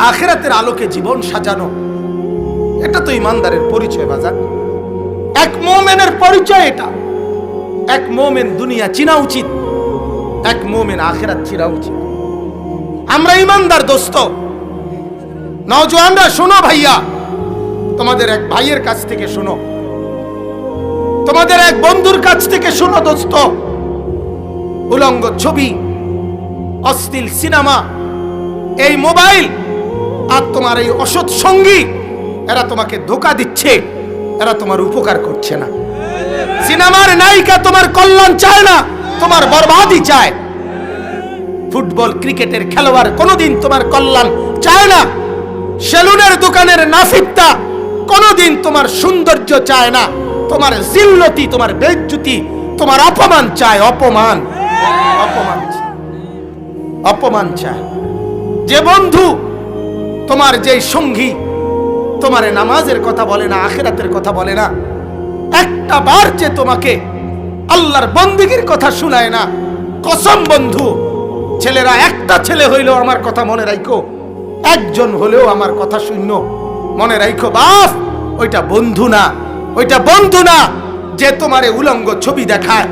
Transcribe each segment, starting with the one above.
আখেরাতের আলোকে জীবন সাজানো। এটা তো ইমানদারের পরিচয় বাজার এক মোমেনের পরিচয় এটা। এক মোমেন দুনিয়া চিনা উচিত। এক মোমেন আখেরাত চিনা উচিত। আমরা ইমানদার দোস্ত। নওজোয়ানরা, শোনো ভাইয়া। তোমাদের এক ভাইয়ের কাছ থেকে শোনো। তোমাদের এক বন্ধুর কাছ থেকে শোনো দোস্ত। উলঙ্গ ছবি, অশ্লীল সিনেমা, এই মোবাইল আর তোমার এই অসৎ সঙ্গী, এরা তোমাকে ধোকা দিচ্ছে, এরা তোমার উপকার করছে না। সিনেমার নায়িকা তোমার কল্যাণ চায় না, তোমার বরবাদই চায়। ফুটবল, ক্রিকেটের খেলোয়াড় কোনোদিন তোমার কল্যাণ চায় না। সেলুনের দোকানের নাফিকটা কোনোদিন তোমার সৌন্দর্য চায় না। তোমার জিল্লতি, তোমার বেজ্জুতি, তোমার অপমান চায়, অপমান। অপমান। অপমান চায়। যে বন্ধু তোমার যে সঙ্গী, তোমার নামাজের কথা বলে না, আখেরাতের কথা বলে না, একটা বার যে তোমাকে আল্লাহর বন্দিগির কথা শুনায় না, কসম বন্ধু, ছেলেরা, একটা ছেলে হইলেও আমার কথা মনে রাখো একজন হলেও আমার কথা শূন্য মনে রাখো বাপ ওইটা বন্ধু না, ওইটা বন্ধু না, যে তোমারে উলঙ্গ ছবি দেখায়,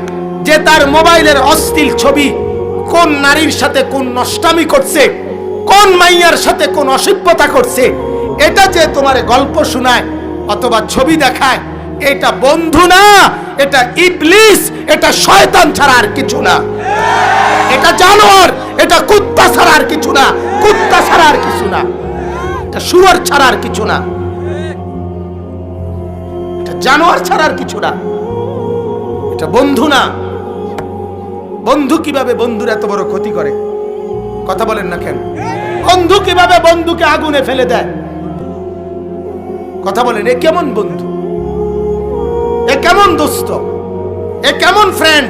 যে তার মোবাইলের অশ্লীল ছবি কোন নারীর সাথে কোন নষ্টামি করছে কোন মাইয়ার সাথে কোন অসভ্যতা করছে? এটা যে তোমারে গল্প শোনায় অথবা ছবি দেখায়, এটা বন্ধু না, এটা ইবলিস, এটা শয়তান ছাড়া আর কিছু না। এটা জানোয়ার, এটা কুত্তা ছাড়া আর কিছু না, কুত্তা ছাড়া আর কিছু না, এটা শুয়ার ছাড়া আর কিছু না। এটা জানোয়ার ছাড়া আর কিছু না, এটা বন্ধু না। বন্ধু কীভাবে বন্ধুর এত বড় ক্ষতি করে? কথা বলেন না কেন? বন্ধু কীভাবে বন্ধুকে আগুনে ফেলে দেয়? কথা বলেন, এ কেমন বন্ধু? এ কেমন দোস্ত? এ কেমন ফ্রেন্ড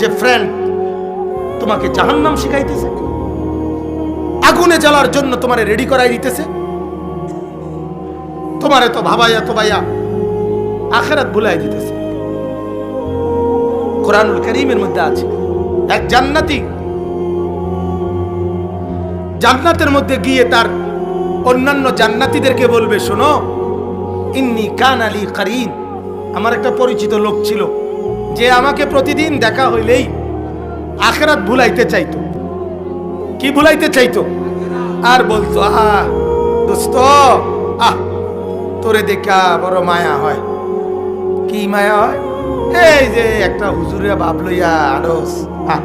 যে ফ্রেন্ড তোমাকে জাহান্নাম শিখাইতেছে, আগুনে জ্বালার জন্য তোমারে রেডি করাই দিতেছে, তোমারে তো ভাবাইয়া তো ভাইয়া আখেরাত ভুলাই দিতেছে। কোরআনুল করিমের মধ্যে আছে, এক জান্নাতি জান্নাতের মধ্যে গিয়ে তার অন্যান্য জান্নাতীদেরকে বলবে শোনো ইন্নি কান আলী করিন। আমার একটা পরিচিত লোক ছিল যে আমাকে প্রতিদিন দেখা হইলেই আখেরাত ভুলাইতে চাইতো। কি ভুলাইতে চাইতো? আর বলতো আহা দোস্ত আহ তোরে দেখা বড় মায়া হয়। কি মায়া হয়? এই যে একটা হুজুরে ভাব লইয়া আহ,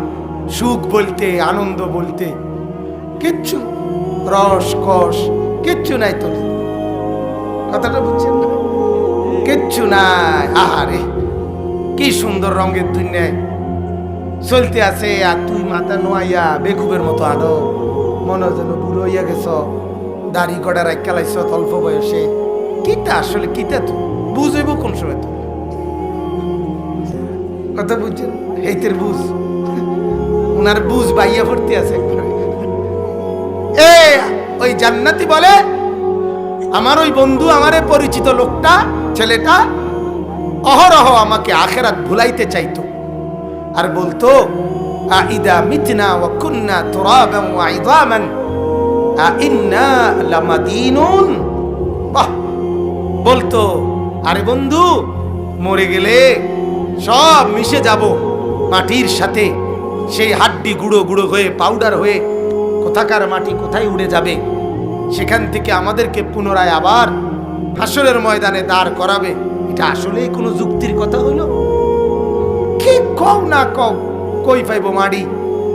সুখ বলতে আনন্দ বলতে। কিচ্ছু রস, কষ, কিচ্ছু নাই তোর। কথাটা বুঝছেন না? কিচ্ছু নাই। আহারে, কি সুন্দর রঙের দুনিয়ায় চলতে আছে আর তুই মাথা নোয়াইয়া বেকুবের মতো আরও মনে যেন বুড়ো হইয়া গেছ। দাড়ি কড়া রাখ খেলাইছ অল্প বয়সে। কিটা আসলে কিটা তো? বুঝইব কোন সময় তো? কথা বুঝছেন? এইতের বুঝ। ওনার বুঝ বাইয়া ভর্তি আছে। এ, ওই জান্নাতি বলে? আমার ওই বন্ধু, আমারে পরিচিত লোকটা, ছেলেটা, অহরহ আমাকে আখেরাত ভুলাইতে চাইতো। আর বলতো আইদা মিতনা ওয়া কুন্না তুরাবান ওয়া ইদামান আইন্না লামাদিনুন। বাহ! বলতো, আরে বন্ধু, মরে গেলে সব মিশে যাব মাটির সাথে। সেই হাড্ডি গুঁড়ো গুঁড়ো হয়ে, পাউডার হয়ে কোথাকার মাটি কোথায় উড়ে যাবে? সেখান থেকে আমাদেরকে পুনরায় আবার হাসরের ময়দানে দাঁড় করাবে। এটা আসলেই কোনো যুক্তির কথা হলো? কি কও না কও? কই পাইব মাড়ি?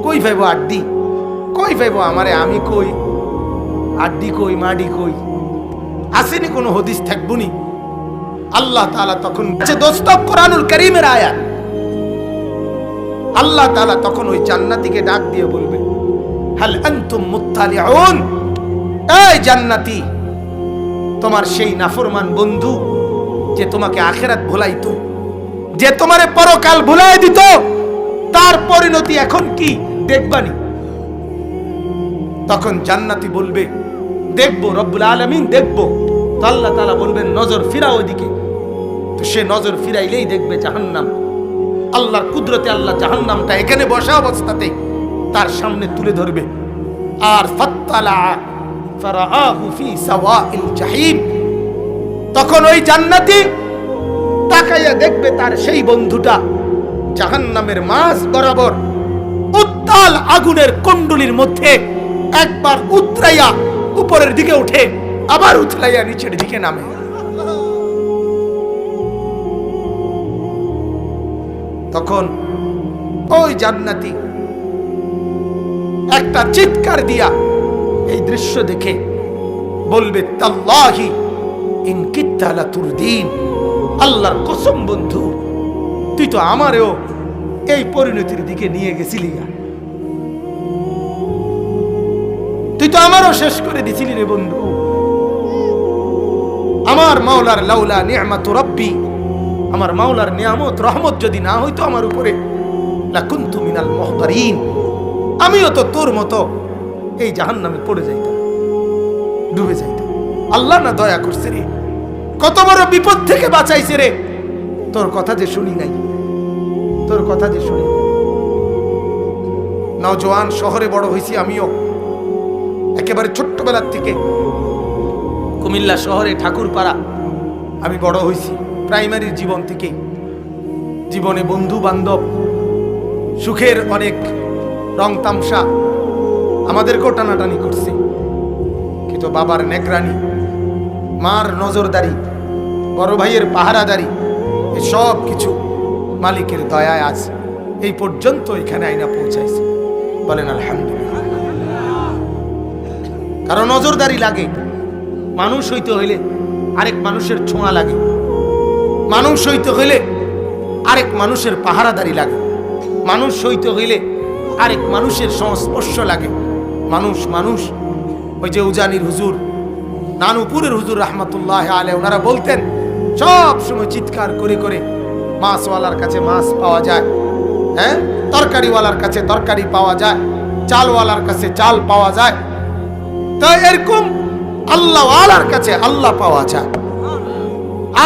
কই পাইব আড্ডি? কই পাইব আমারে? আমি কই? আড্ডি কই, মাডি কই? আসেনি কোনো হদিস থাকবনি? আল্লাহ তালা তখন যে দোস্ত, কোরআনুল করিমের আল্লাহ তালা তখন ওই জান্নাতীকে ডাক দিয়ে বলবে হাল আনতুম মুত্তালিউন। এই জান্নাতি, তোমার সেই নাফরমান বন্ধু যে তোমাকে আখেরাত ভুলাইতো, যে তোমারে পরকাল ভুলাই দিত, তার পরিণতি এখন কি দেখবানি? তখন জান্নাতি বলবে, দেখব, রব্বুল আলমিন দেখব। তো আল্লাহ তালা বলবেন, নজর ফিরাও ওইদিকে। তো সে নজর ফিরাইলেই দেখবে জাহান্নাম। আল্লাহর কুদরতে আল্লাহ জাহান্নামটা এখানে বসা অবস্থাতে তার সামনে তুলে ধরবে। আর তখন ওই জান্নাতি তাকাইয়া দেখবে তার সেই বন্ধুটা জাহান্নামের মাঝ বরাবর উত্তাল আগুনের কুণ্ডলির মধ্যে একবার উতরাইয়া উপরের দিকে উঠে আবার উতলাইয়া নিচের দিকে নামে। তখন ওই জান্নাতি একটা চিৎকার দিয়া এই দৃশ্য দেখে বলবে, তাল্লাহি, ইন কিত্তালা তুরদিন আল্লাহর কসম বন্ধু, তুই তো আমারেও এই পরিণতির দিকে নিয়ে গেছিলি তুই তো আমারও শেষ করে দিছিলি রে বন্ধু। আমার মাওলার লাউলা নিয়ামাত রব্বি, আমার মাওলার নিয়ামত রহমত যদি না হইতো আমার উপরে, লাকুন্তু মিনাল মুহতারিন। আমিও তো তোর মতো এই জাহান্নামে পড়ে যাইতাম, ডুবে যাইতাম। আল্লাহ না দয়া করছে রে, কত বড় বিপদ থেকে বাঁচাইছে রে। তোর কথা যে শুনি নাই, তোর কথা যে শুনি নাই। নওজোয়ান শহরে বড় হয়েছি আমিও, একেবারে ছোট্টবেলার থেকে। কুমিল্লা শহরে ঠাকুরপাড়া, আমি বড় হয়েছি প্রাইমারির জীবন থেকে। জীবনে বন্ধু বান্ধব সুখের অনেক রং তামসা। আমাদেরকেও টানাটানি করছে। কিন্তু বাবার নেকরানি মার নজরদারি, বড় ভাইয়ের পাহারাদারি সব কিছু মালিকের দয়ায় আজ এই পর্যন্ত এখানে আইনা পৌঁছাইছে। বলেন, আলহামদুলিল্লাহ। কারণ নজরদারি লাগে, মানুষ হইতে হইলে আরেক মানুষের ছোঁয়া লাগে। মানুষ হইতে হইলে আরেক মানুষের পাহারাদারি লাগে। মানুষ হইতে হইলে আরেক মানুষের সংস্পর্শ লাগে। মানুষ মানুষ, ওই যে উজানির হুজুর, নানুপুরের হুজুর রহমতুল্লাহ আলে ওনারা বলতেন, সব সময় চিৎকার করে করে, মাছওয়ালার কাছে মাছ পাওয়া যায় হ্যাঁ? তরকারিওয়ালার কাছে তরকারি পাওয়া যায়, চালওয়ালার কাছে চাল পাওয়া যায়। তো এরকম আল্লাহওয়ালার কাছে আল্লাহ পাওয়া যায়।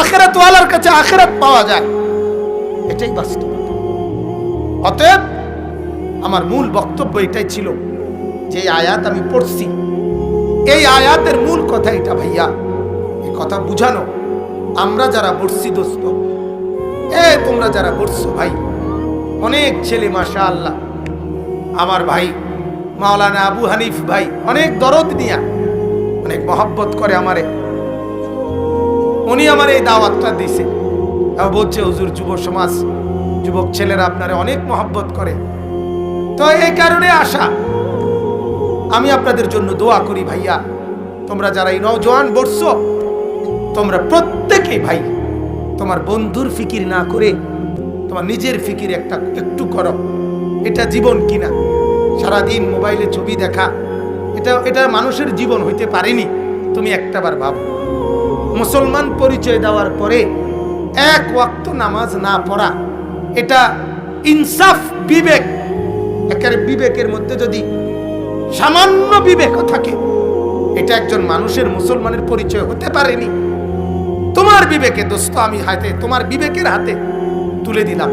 আখেরাতওয়ালার কাছে আখেরাত পাওয়া যায়। এটাই বাস্তবতা। অতএব আমার মূল বক্তব্য এটাই ছিল যে আয়াত আমি পড়ছি। এই আয়াতের মূল কথা এটা ভাইয়া। এই কথা বুঝানো। আমরা যারা পড়ছি দোস্ত, এ তোমরা যারা পড়ছো ভাই, অনেক ছেলে মাশা আল্লাহ আমার ভাই, মাওলানা আবু হানিফ ভাই, অনেক দরদ নিয়া, অনেক মহব্বত করে আমারে। উনি আমার এই দাওয়াতটা দিছে বলছে, হুজুর, যুব সমাজ, যুবক ছেলেরা আপনারা অনেক মহব্বত করে। তো এই কারণে আসা আমি আপনাদের জন্য দোয়া করি ভাইয়া। তোমরা যারা এই নওজোয়ান বর্ষ তোমরা প্রত্যেকে ভাই, তোমার বন্ধুর ফিকির না করে, তোমার নিজের ফিকির একটা একটু করো। এটা জীবন কিনা? সারাদিন মোবাইলে ছবি দেখা, এটা এটা মানুষের জীবন হইতে পারেনি, তুমি একটাবার ভাবো। মুসলমান পরিচয় দেওয়ার পরে এক ওয়াক্ত নামাজ না পড়া, এটা ইনসাফ বিবেক একেবারে বিবেকের মধ্যে যদি সামান্য বিবেকও থাকে, এটা একজন মানুষের মুসলমানের পরিচয় হতে পারেনি। তোমার বিবেকে দোস্ত আমি হাতে, তোমার বিবেকের হাতে তুলে দিলাম।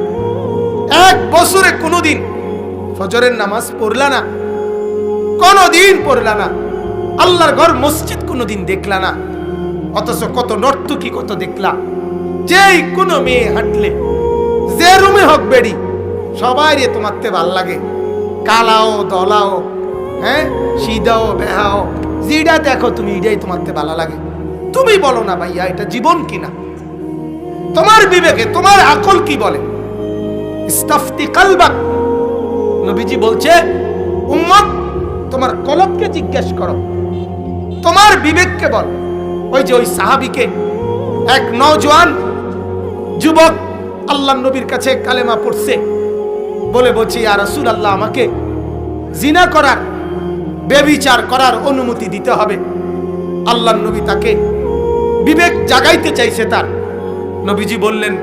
এক বছরে কোনোদিন ফজরের নামাজ পড়লা না, কোনোদিন পড়লা না, আল্লাহর ঘর মসজিদ কোনোদিন দেখলা না, অথচ কত নর্তকী কত দেখলা। যেই কোনো মেয়ে হাঁটলে, যে রুমে হোক বেড়ি সবাই রে তোমার তে ভালো লাগে। কালাও, দলাও হ্যাঁ? সিদাও, বেহাও যেটা দেখো তুমি, এটাই তোমার ভালো লাগে। তুমি বলো না ভাইয়া, এটা জীবন কিনা? তোমার বিবেকে, তোমার আকল কি বলে? ইস্তাফতি কালবাক। নবীজি বলছে, উম্মত, তোমার কলবকে জিজ্ঞেস করো। তোমার বিবেককে বল। ওই যে ওই সাহাবিকে, এক নওজোয়ান যুবক আল্লাহ নবীর কাছে কালেমা পড়ছে। বলে বলছি আর রসুল আল্লাহ আমাকে জিনা করার, বেবিচার করার অনুমতি দিতে হবে। আল্লাহ নবী তাকে বিবেক জাগাইতে চাইছে তার। নবীজি বললেন